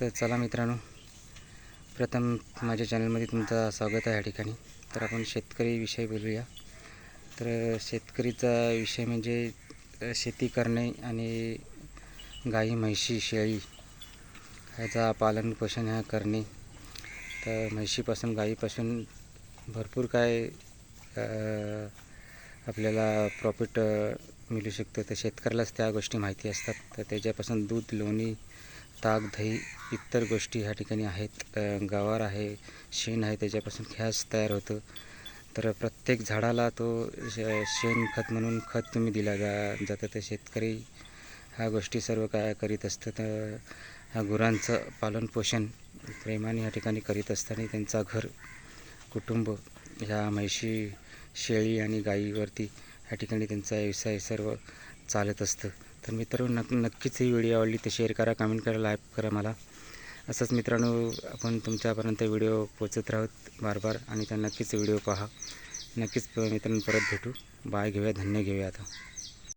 तर चला मित्रांनो प्रथम माझ्या चॅनलमध्ये तुमचं स्वागत आहे या ठिकाणी. तर आपण शेतकरीविषयी बोलूया. तर शेतकरीचा विषय म्हणजे शेती करणे आणि गाई म्हैशी शेळी ह्याचा पालन पोषण ह्या करणे. तर म्हैशीपासून गाईपासून भरपूर काय आपल्याला प्रॉफिट मिळू शकतं. तर शेतकऱ्यालाच त्या गोष्टी माहिती असतात. तर त्याच्यापासून दूध लोणी ताक दही इतर गोष्टी ह्या ठिकाणी आहेत. गवार आहे शेण आहे त्याच्यापासून खॅस तयार होतं. तर प्रत्येक झाडाला तो श- शेणखत म्हणून खत तुम्ही दिला जा जातं तर शेतकरी ह्या गोष्टी सर्व काय करीत असतं. तर ह्या गुरांचं पालनपोषण प्रेमाने ह्या ठिकाणी करीत असताना त्यांचा घर कुटुंब ह्या म्हैशी शेळी आणि गाईवरती ह्या ठिकाणी त्यांचा व्यवसाय सर्व चालत असतं. तर मित्रांनो नक् नक्कीच ही व्हिडिओ आवडली तर शेअर करा कमेंट करा लाईक करा मला. असंच मित्रांनो आपण तुमच्यापर्यंत व्हिडिओ पोचत राहत बार बार आणि त्या नक्कीच व्हिडिओ पहा. नक्कीच मित्रांनो परत भेटू. बाय घेऊया धन्य घेऊया आता.